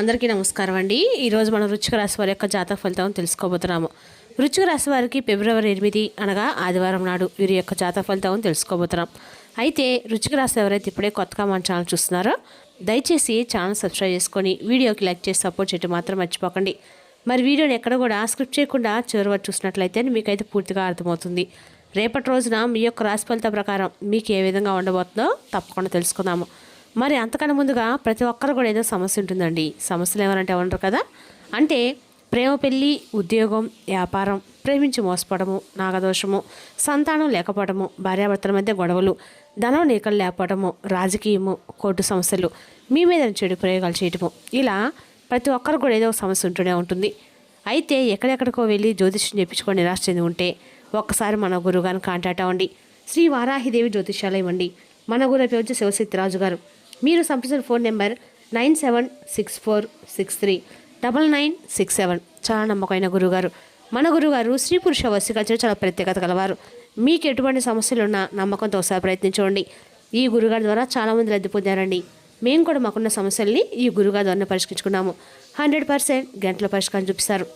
అందరికీ నమస్కారం అండి. ఈరోజు మనం వృచ్చిక రాశి వారి యొక్క జాతక ఫలితం తెలుసుకోబోతున్నాము. వృచ్చిక రాశి వారికి ఫిబ్రవరి ఎనిమిది అనగా ఆదివారం నాడు వీరి యొక్క జాతక ఫలితం తెలుసుకోబోతున్నాం. అయితే వృచ్చిక రాశి ఎవరైతే ఇప్పుడే కొత్తగా మన ఛానల్ చూస్తున్నారో దయచేసి ఛానల్ సబ్స్క్రైబ్ చేసుకొని వీడియోకి లైక్ చేసి సపోర్ట్ చేయడం మాత్రం మర్చిపోకండి. మరి వీడియోని ఎక్కడ కూడా స్క్రిప్ట్ చేయకుండా చివరి వరకు చూసినట్లయితే మీకైతే పూర్తిగా అర్థమవుతుంది. రేపటి రోజున మీ యొక్క రాశి ఫలితం ప్రకారం మీకు ఏ విధంగా ఉండబోతుందో తప్పకుండా తెలుసుకుందాము. మరి అంతకన్నా ముందుగా ప్రతి ఒక్కరు కూడా ఏదో సమస్య ఉంటుందండి. సమస్యలు ఎవరంటే ఉండరు కదా? అంటే ప్రేమ పెళ్ళి ఉద్యోగం వ్యాపారం ప్రేమించి మోసపోవడము నాగదోషము సంతానం లేకపోవడము భార్యాభర్తల మధ్య గొడవలు ధనం నీకలు లేకపోవడము రాజకీయము కోర్టు సమస్యలు మీ మీద చెడు ప్రయోగాలు చేయటము. ఇలా ప్రతి ఒక్కరు కూడా ఏదో ఒక సమస్య ఉంటూనే ఉంటుంది. అయితే ఎక్కడెక్కడికో వెళ్ళి జ్యోతిష్యం చెప్పించుకొని నిరాశ చెంది ఉంటే ఒక్కసారి మన గురువుగారిని కాంటాక్ట్ అవ్వండి. శ్రీ వారాహిదేవి జ్యోతిష్యాలయం అండి. మన గురు పేరు వచ్చి శివశక్తి రాజు గారు మీరు సంప్రదించిన phone number nine seven six four six three double nine six seven. చాలా నమ్మకమైన గురుగారు మన గురుగారు స్త్రీ పురుష వశీకరణ చాలా ప్రత్యేకత కలవారు మీకు ఎటువంటి సమస్యలు ఉన్నా నమ్మకంతో ఒకసారి ప్రయత్నించండి. ఈ గురుగారి ద్వారా చాలామంది లబ్ధి పొందారండి. మేము కూడా మాకున్న సమస్యల్ని ఈ గురుగారి ద్వారా పరిష్కరించుకున్నాము. హండ్రెడ్ పర్సెంట్ గంటల పరిష్కారం చూపిస్తారు.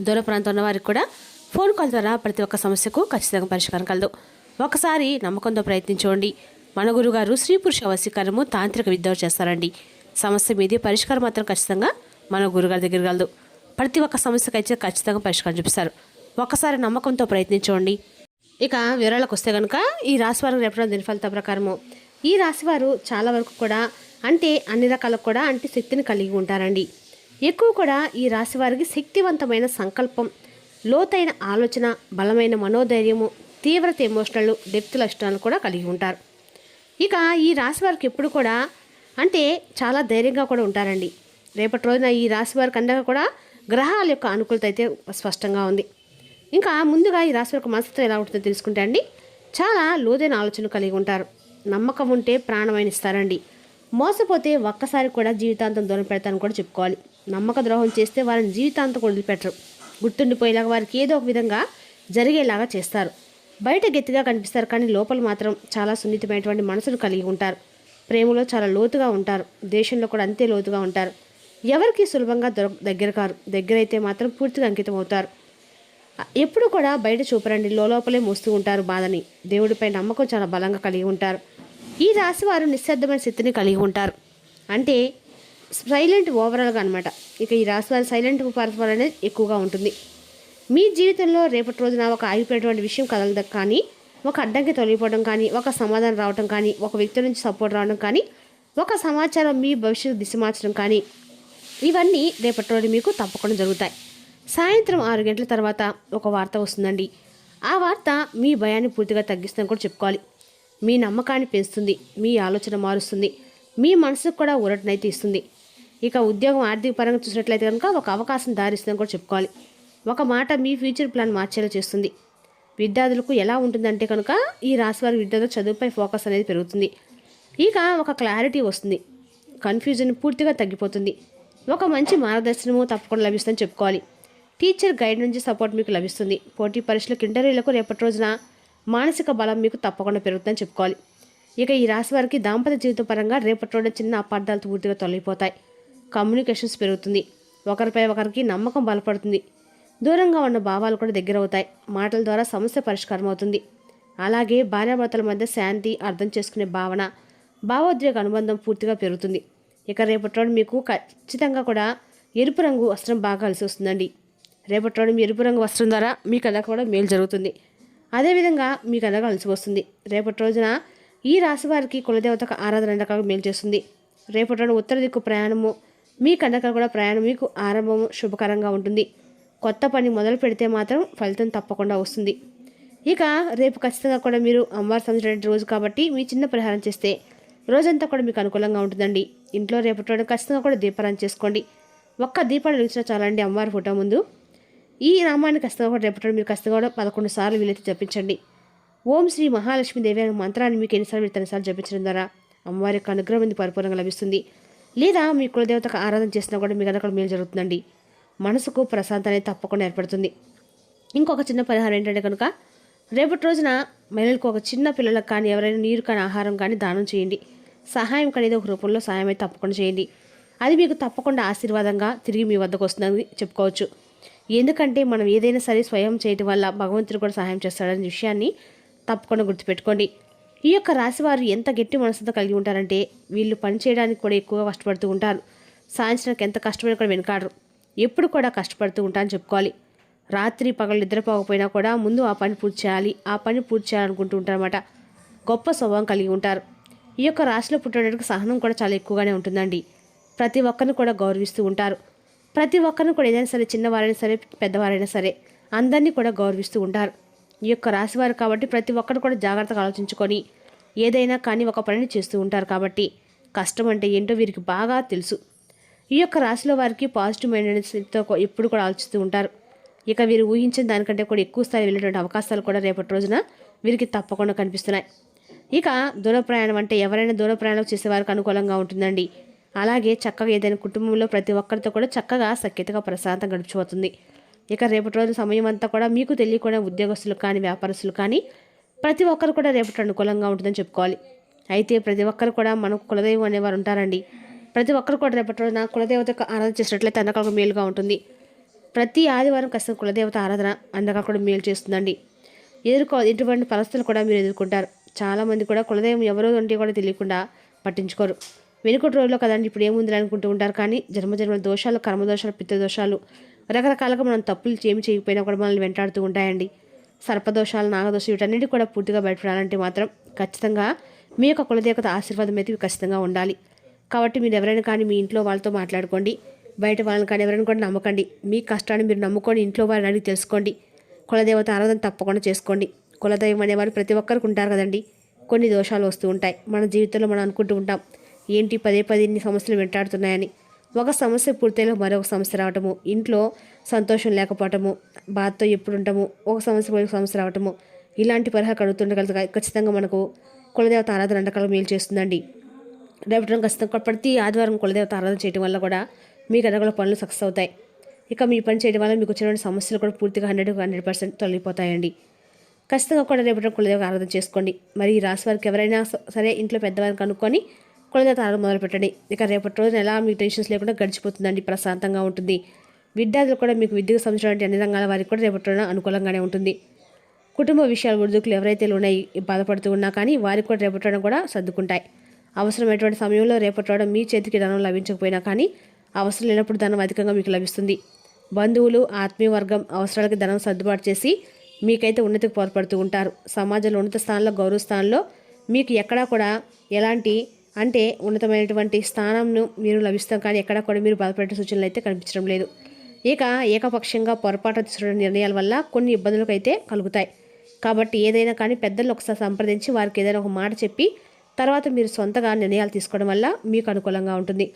దూర ప్రాంతం ఉన్న వారికి కూడా ఫోన్ కాల్ ద్వారా ప్రతి ఒక్క సమస్యకు ఖచ్చితంగా పరిష్కారం కలదు. ఒకసారి నమ్మకంతో ప్రయత్నించండి. మన గురుగారు స్త్రీ పురుష వశీకరణము తాంత్రిక విద్య చేస్తారండి. సమస్య మీదే పరిష్కారం మాత్రం ఖచ్చితంగా మన గురుగారి దగ్గర కలదు. ప్రతి ఒక్క సమస్యకు అయితే ఖచ్చితంగా పరిష్కారం చూపిస్తారు. ఒకసారి నమ్మకంతో ప్రయత్నించండి. ఇక వివరాలకు వస్తే కనుక ఈ రాశి వారికి రేపటి దిన ఫలిత ప్రకారము. ఈ రాశివారు చాలా వరకు కూడా అంటే అన్ని రకాలకు కూడా అంటే శక్తిని కలిగి ఉంటారండి. ఎక్కువ కూడా ఈ రాశి వారికి శక్తివంతమైన సంకల్పం లోతైన ఆలోచన బలమైన మనోధైర్యము తీవ్రత ఎమోషనల్ డెప్త్ లక్షణాలు కూడా కలిగి ఉంటారు. ఇక ఈ రాశి వారికి ఎప్పుడు కూడా అంటే చాలా ధైర్యంగా కూడా ఉంటారండి. రేపటి రోజున ఈ రాశి వారికి అందాక కూడా గ్రహాల యొక్క అనుకూలత అయితే స్పష్టంగా ఉంది. ఇంకా ముందుగా ఈ రాశి వారికి మనసుతో ఎలా ఉంటుందో తెలుసుకుంటే అండి చాలా లోతైన ఆలోచన కలిగి ఉంటారు. నమ్మకం ఉంటే ప్రాణమైన ఇస్తారండి. మోసపోతే ఒక్కసారి కూడా జీవితాంతం దూరం పెడతాను కూడా చెప్పుకోవాలి. నమ్మక ద్రోహం చేస్తే వారిని జీవితాంతం కూడా వదిలిపెట్టరు. గుర్తుండిపోయేలాగా వారికి ఏదో ఒక విధంగా జరిగేలాగా చేస్తారు. బయట గట్టిగా కనిపిస్తారు కానీ లోపల మాత్రం చాలా సున్నితమైనటువంటి మనసును కలిగి ఉంటారు ప్రేమలో చాలా లోతుగా ఉంటారు దేశంలో కూడా అంతే లోతుగా ఉంటారు ఎవరికి సులభంగా దొర దగ్గర కారు దగ్గరైతే మాత్రం పూర్తిగా అంకితం అవుతారు ఎప్పుడు కూడా బయట చూపరండి లోపలే మోస్తూ ఉంటారు బాధని దేవుడిపై నమ్మకం చాలా బలంగా కలిగి ఉంటారు ఈ రాశి వారు నిశ్శబ్దమైన స్థితిని కలిగి ఉంటారు అంటే సైలెంట్ ఓవరాల్గా అనమాట ఇక ఈ రాశి వారి సైలెంట్ పరస్పరం అనేది ఎక్కువగా ఉంటుంది మీ జీవితంలో రేపటి రోజున ఒక ఆగిపోయేటువంటి విషయం కదలదు కానీ ఒక అడ్డంకి తొలగిపోవడం కానీ ఒక సమాధానం రావడం కానీ ఒక వ్యక్తి నుంచి సపోర్ట్ రావడం కానీ ఒక సమాచారం మీ భవిష్యత్తు దిశ మార్చడం కానీ ఇవన్నీ రేపటి రోజు మీకు తప్పకుండా జరుగుతాయి. సాయంత్రం ఆరు గంటల తర్వాత ఒక వార్త వస్తుందండి. ఆ వార్త మీ భయాన్ని పూర్తిగా తగ్గిస్తుందని కూడా చెప్పుకోవాలి. మీ నమ్మకాన్ని పెంచుతుంది మీ ఆలోచన మారుస్తుంది మీ మనసుకు కూడా ఊరటనైతే ఇస్తుంది. ఇక ఉద్యోగం ఆర్థిక పరంగా చూసినట్లయితే కనుక ఒక అవకాశం దారిస్తుందని కూడా చెప్పుకోవాలి. ఒక మాట మీ ఫ్యూచర్ ప్లాన్ మార్చేలా చేస్తుంది. విద్యార్థులకు ఎలా ఉంటుందంటే కనుక ఈ రాశివారి విద్యార్థుల చదువుపై ఫోకస్ అనేది పెరుగుతుంది. ఇక ఒక క్లారిటీ వస్తుంది. కన్ఫ్యూజన్ పూర్తిగా తగ్గిపోతుంది. ఒక మంచి మార్గదర్శనము తప్పకుండా లభిస్తుందని చెప్పుకోవాలి. టీచర్ గైడ్ నుంచి సపోర్ట్ మీకు లభిస్తుంది. పోటీ పరీక్షలకు ఇంటర్వ్యూలకు రేపటి రోజున మానసిక బలం మీకు తప్పకుండా పెరుగుతుందని చెప్పుకోవాలి. ఇక ఈ రాశి వారికి దాంపత్య జీవిత పరంగా రేపటి రోజున చిన్న అపార్థాలు పూర్తిగా తొలగిపోతాయి. కమ్యూనికేషన్స్ పెరుగుతుంది. ఒకరిపై ఒకరికి నమ్మకం బలపడుతుంది. దూరంగా ఉన్న భావాలు కూడా దగ్గర అవుతాయి మాటల ద్వారా సమస్య పరిష్కారం అవుతుంది అలాగే భార్యాభర్తల మధ్య శాంతి అర్థం చేసుకునే భావన భావోద్వేగ అనుబంధం పూర్తిగా పెరుగుతుంది. ఇక రేపటి రోజు మీకు ఖచ్చితంగా కూడా ఎరుపు రంగు వస్త్రం బాగా కలిసి వస్తుందండి. రేపటి రోజు మీ ఎరుపు రంగు వస్త్రం ద్వారా మీకు అలా కూడా మేలు జరుగుతుంది. అదేవిధంగా మీకు కథ కలిసి వస్తుంది. రేపటి రోజున ఈ రాశి వారికి కులదేవతకు ఆరాధన రకాలుగా మేలు చేస్తుంది. రేపటి రోజు ఉత్తర దిక్కు ప్రయాణము మీ కండక కూడా ప్రయాణం మీకు ఆరంభము శుభకరంగా ఉంటుంది. కొత్త పని మొదలు పెడితే మాత్రం ఫలితం తప్పకుండా వస్తుంది. ఇక రేపు ఖచ్చితంగా కూడా మీరు అమ్మవారి సంవత్సరం రోజు కాబట్టి మీ చిన్న పరిహారం చేస్తే రోజంతా కూడా మీకు అనుకూలంగా ఉంటుందండి. ఇంట్లో రేపటి రోజు ఖచ్చితంగా కూడా దీపారాన్ని చేసుకోండి. ఒక్క దీపాన్ని వెలిగించినా చాలండి అమ్మవారి ఫోటో ముందు. ఈ నామాన్ని ఖచ్చితంగా కూడా రేపటి రోజు మీరు ఖచ్చితంగా కూడా పదకొండు సార్లు వీలైతే జపించండి. ఓం శ్రీ మహాలక్ష్మీదేవి అనే మంత్రాన్ని మీకు ఎన్నిసార్లు మీరు తనసార్లు జపించడం ద్వారా అమ్మవారి యొక్క అనుగ్రహం అనేది పరిపూర్ణంగా లభిస్తుంది. లేదా మీ కులదేవతకు ఆరాధన చేసినా కూడా మీకు అక్కడ మేలు జరుగుతుందండి. మనసుకు ప్రశాంతత అనేది తప్పకుండా ఏర్పడుతుంది. ఇంకొక చిన్న పరిహారం ఏంటంటే కనుక రేపటి రోజున మహిళలకు ఒక చిన్న పిల్లలకు కానీ ఎవరైనా నీరు కానీ ఆహారం కానీ దానం చేయండి. సహాయం అనేది ఒక రూపంలో సహాయం అయితే తప్పకుండా చేయండి. అది మీకు తప్పకుండా ఆశీర్వాదంగా తిరిగి మీ వద్దకు వస్తుందని చెప్పుకోవచ్చు. ఎందుకంటే మనం ఏదైనా సరే స్వయం చేయటం వల్ల భగవంతుడు కూడా సహాయం చేస్తాడనే విషయాన్ని తప్పకుండా గుర్తుపెట్టుకోండి. ఈ యొక్క రాశివారు ఎంత గట్టి మనసుతో కలిగి ఉంటారంటే వీళ్ళు పని చేయడానికి కూడా ఎక్కువగా కష్టపడుతూ ఉంటారు. సాయంత్రానికి ఎంత కష్టపడి కూడా వెనకాడరు. ఎప్పుడు కూడా కష్టపడుతూ ఉంటాను చెప్పుకోవాలి. రాత్రి పగలు నిద్రపోకపోయినా కూడా ముందు ఆ పని పూర్తి చేయాలి. ఆ పని పూర్తి చేయాలనుకుంటూ ఉంటారన్నమాట. గొప్ప స్వభావం కలిగి ఉంటారు. ఈ యొక్క రాశిలో పుట్టడానికి సహనం కూడా చాలా ఎక్కువగానే ఉంటుందండి. ప్రతి ఒక్కరిని కూడా గౌరవిస్తూ ఉంటారు. ప్రతి ఒక్కరిని కూడా ఏదైనా సరే చిన్నవారైనా సరే పెద్దవారైనా సరే అందరినీ కూడా గౌరవిస్తూ ఉంటారు. ఈ యొక్క రాశివారు కాబట్టి ప్రతి ఒక్కరు కూడా జాగ్రత్తగా ఆలోచించుకొని ఏదైనా కానీ ఒక పనిని చేస్తూ ఉంటారు కాబట్టి కష్టం అంటే ఏంటో వీరికి బాగా తెలుసు. ఈ యొక్క రాశిలో వారికి పాజిటివ్ మైండెడ్స్తో ఎప్పుడు కూడా ఆలోచిస్తూ ఉంటారు. ఇక వీరు ఊహించిన దానికంటే కూడా ఎక్కువ స్థాయి వెళ్ళేటువంటి అవకాశాలు కూడా రేపటి రోజున వీరికి తప్పకుండా కనిపిస్తున్నాయి. ఇక దూర ప్రయాణం అంటే ఎవరైనా దూర ప్రయాణం చేసేవారికి అనుకూలంగా ఉంటుందండి. అలాగే చక్కగా ఏదైనా కుటుంబంలో ప్రతి ఒక్కరితో కూడా చక్కగా సఖ్యతగా ప్రశాంతం గడిచిపోతుంది ఇక రేపటి రోజు సమయం అంతా కూడా మీకు తెలియకుండా ఉద్యోగస్తులు కానీ వ్యాపారస్తులు కానీ ప్రతి ఒక్కరు కూడా రేపటి అనుకూలంగా ఉంటుందని చెప్పుకోవాలి. అయితే ప్రతి ఒక్కరు కూడా మనకు కులదైవం అనేవారు ఉంటారండి. ప్రతి ఒక్కరు కూడా రేపటి రోజున కులదేవతకు ఆరాధన చేసినట్లయితే అందరికీ మేలుగా ఉంటుంది. ప్రతి ఆదివారం ఖచ్చితంగా కులదేవత ఆరాధన అందరికీ కూడా మేలు చేస్తుందండి. ఎదుర్కో ఇటువంటి పరిస్థితులు కూడా మీరు ఎదుర్కొంటారు. చాలామంది కూడా కులదైవం ఎవరో అంటే కూడా తెలియకుండా పట్టించుకోరు. వెనుకటి రోజుల్లో కదండి ఇప్పుడు ఏముంది అనుకుంటూ ఉంటారు కానీ జన్మజన్మల దోషాలు కర్మదోషాలు పిత్తదోషాలు రకరకాలుగా మనం తప్పులు ఏమి చేయకపోయినా కూడా మనల్ని వెంటాడుతూ ఉంటాయండి. సర్పదోషాలు నాగదోషాలు వీటన్నిటి కూడా పూర్తిగా బయటపడాలంటే మాత్రం ఖచ్చితంగా మీ యొక్క కులదేవత ఆశీర్వాదం అయితే ఖచ్చితంగా ఉండాలి. కాబట్టి మీరు ఎవరైనా కానీ మీ ఇంట్లో వాళ్ళతో మాట్లాడుకోండి. బయట వాళ్ళని కానీ ఎవరైనా కూడా నమ్మకండి. మీ కష్టాన్ని మీరు నమ్ముకొని ఇంట్లో వారిని అడిగి తెలుసుకోండి. కులదేవత ఆరాధన తప్పకుండా చేసుకోండి. కులదైవం అనేవారు ప్రతి ఒక్కరికి ఉంటారు కదండి. కొన్ని దోషాలు వస్తూ ఉంటాయి. మన జీవితంలో మనం అనుకుంటూ ఉంటాం ఏంటి పదే పదే ఇన్ని సమస్యలు వెంటాడుతున్నాయని. ఒక సమస్య పూర్తయిలో మరొక సమస్య రావటము ఇంట్లో సంతోషం లేకపోవటము బాధతో ఎప్పుడు ఉంటాము ఒక సమస్య మరొక సమస్య రావటము ఇలాంటి పరిహారం కడుగుతుండగలుగుతా ఖచ్చితంగా మనకు కులదేవత ఆరాధన అండకాలం మేలు చేస్తుందండి. రేపటి ఖచ్చితంగా ప్రతి ఆదివారం కులదేవత ఆరాధన చేయడం వల్ల కూడా మీకు అనుకున్న పనులు సక్సెస్ అవుతాయి. ఇక మీ పని చేయడం వల్ల మీకు వచ్చినటువంటి సమస్యలు కూడా పూర్తిగా హండ్రెడ్ హండ్రెడ్ పర్సెంట్ తొలగిపోతాయండి. ఖచ్చితంగా కూడా రేపటి కులదేవత ఆరాధన చేసుకోండి. మరి ఈ రాశి వారికి ఎవరైనా స- సరే ఇంట్లో పెద్దవారిని కనుక్కొని కులదేవత ఆరాధన మొదలు పెట్టండి. ఇక రేపటి రోజున ఎలా మీకు టెన్షన్స్ లేకుండా గడిచిపోతుందండి ప్రశాంతంగా ఉంటుంది. విద్యార్థులు కూడా మీకు విద్యకు సంబంధించిన అన్ని రంగాల వారికి కూడా రేపటి రోజున అనుకూలంగానే ఉంటుంది. కుటుంబ విషయాలు ఒడిదుడుకులు ఎవరైతే ఉన్నాయి బాధపడుతూ ఉన్నా కానీ వారికి కూడా రేపటి కూడా సర్దుకుంటాయి. అవసరమైనటువంటి సమయంలో రేపటి మీ చేతికి ధనం లభించకపోయినా కానీ అవసరం లేనప్పుడు ధనం అధికంగా మీకు లభిస్తుంది. బంధువులు ఆత్మీయ వర్గం అవసరాలకి ధనం సర్దుబాటు చేసి మీకైతే ఉన్నతికి తోడ్పడుతూ ఉంటారు. సమాజంలో ఉన్నత స్థానంలో గౌరవ స్థానంలో మీకు ఎక్కడా కూడా ఎలాంటి అంటే ఉన్నతమైనటువంటి స్థానంను మీరు లభిస్తాం కానీ ఎక్కడా కూడా మీరు బాధపడే సూచనలు అయితే కనిపించడం లేదు. ఇక ఏకపక్షంగా పొరపాటు తీసుకున్న నిర్ణయాల వల్ల కొన్ని ఇబ్బందులకు అయితే కలుగుతాయి. కాబట్టి ఏదైనా కానీ పెద్దలు ఒకసారి సంప్రదించి వారికి ఏదైనా ఒక మాట చెప్పి తర్వాత మీరు సొంతగా నిర్ణయాలు తీసుకోవడం వల్ల మీకు అనుకూలంగా ఉంటుంది.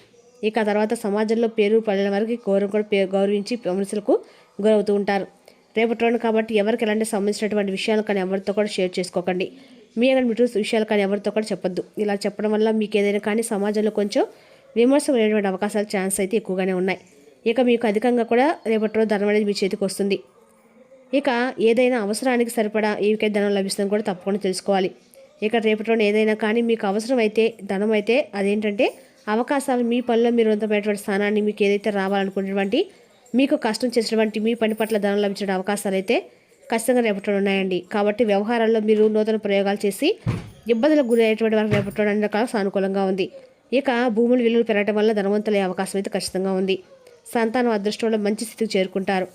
ఇక తర్వాత సమాజంలో పేరు పడిన వారికి గౌరవం కూడా పే గౌరవించి విమర్శలకు గురవుతూ ఉంటారు. రేపటి రోజున కాబట్టి ఎవరికి ఎలాంటి సంబంధించినటువంటి విషయాలు కానీ ఎవరితో కూడా షేర్ చేసుకోకండి. మీ కానీ మిటు విషయాలు కానీ ఎవరితో కూడా చెప్పొద్దు. ఇలా చెప్పడం వల్ల మీకు ఏదైనా కానీ సమాజంలో కొంచెం విమర్శ అనేటువంటి అవకాశాలు ఛాన్స్ అయితే ఎక్కువగానే ఉన్నాయి. ఇక మీకు అధికంగా కూడా రేపటి రోజు ధనం అనేది మీ చేతికి వస్తుంది. ఇక ఏదైనా అవసరానికి సరిపడా ఏవికే ధనం లభిస్తుందని కూడా తప్పకుండా తెలుసుకోవాలి. ఇక రేపటి ఏదైనా కానీ మీకు అవసరమైతే ధనం అయితే అదేంటంటే అవకాశాలు మీ పనిలో మీరు ఉన్నతమైనటువంటి స్థానాన్ని మీకు ఏదైతే రావాలనుకునేటువంటి మీకు కష్టం చేసినటువంటి మీ పని పట్ల ధనం లభించే అవకాశాలు అయితే ఖచ్చితంగా రేపటిలో ఉన్నాయండి. కాబట్టి వ్యవహారాల్లో మీరు నూతన ప్రయోగాలు చేసి ఇబ్బందులకు గురయ్యేటువంటి వారికి రేపటి అన్ని రకాల సానుకూలంగా ఉంది. ఇక భూముల విలువలు పెరగడం వల్ల ధనవంతులయ్యే అవకాశం అయితే ఖచ్చితంగా ఉంది. సంతానం అదృష్టంలో మంచి స్థితికి చేరుకుంటారు.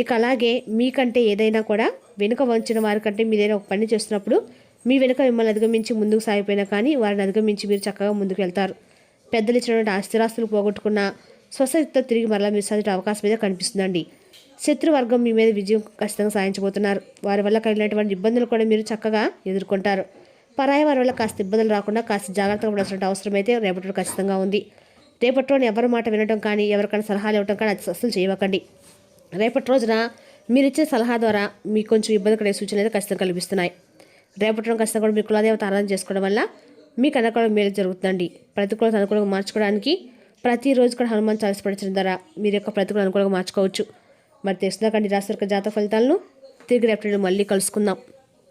ఇక అలాగే మీకంటే ఏదైనా కూడా వెనుక వంచిన వారికంటే మీదైనా ఒక పని చేస్తున్నప్పుడు మీ వెనుక మిమ్మల్ని అధిగమించి ముందుకు సాగిపోయినా కానీ వారిని అధిగమించి మీరు చక్కగా ముందుకు వెళ్తారు. పెద్దలు ఇచ్చినటువంటి ఆస్తిరాస్తులు పోగొట్టుకున్న స్వశక్తితో తిరిగి మరలా మీరు సాధించే అవకాశం అయితే కనిపిస్తుందండి. శత్రువర్గం మీ మీద విజయం ఖచ్చితంగా సాధించబోతున్నారు. వారి వల్ల కలిగినటువంటి ఇబ్బందులు కూడా మీరు చక్కగా ఎదుర్కొంటారు. పరాయి వారి వల్ల కాస్త ఇబ్బందులు రాకుండా కాస్త జాగ్రత్తగా పడాల్సిన అవసరం అయితే రేపటి ఖచ్చితంగా ఉంది. రేపటి రోజున ఎవరి మాట వినడం కానీ ఎవరికైనా సలహాలు ఇవ్వడం కానీ అది అస్సలు చేయవకండి. రేపటి రోజున మీరు ఇచ్చే సలహా ద్వారా మీకు కొంచెం ఇబ్బంది కలిగే సూచనలు అయితే ఖచ్చితంగా కల్పిస్తున్నాయి రేపటి రోజు ఖచ్చితంగా కూడా మీ కులదేవత ఆరాధన చేసుకోవడం వల్ల మీకు అనుకూలం మేలు జరుగుతుందండి. ప్రతికూలత అనుకూలంగా మార్చుకోవడానికి ప్రతిరోజు కూడా హనుమాన్ చాలీస పడించడం ద్వారా మీరు యొక్క ప్రతికూల అనుకూలంగా మార్చుకోవచ్చు. మరి తెలుసుకుందాకండి రాశి యొక్క జాతక ఫలితాలను తిరిగి రేపటి మళ్ళీ కలుసుకుందాం.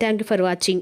Thank you for watching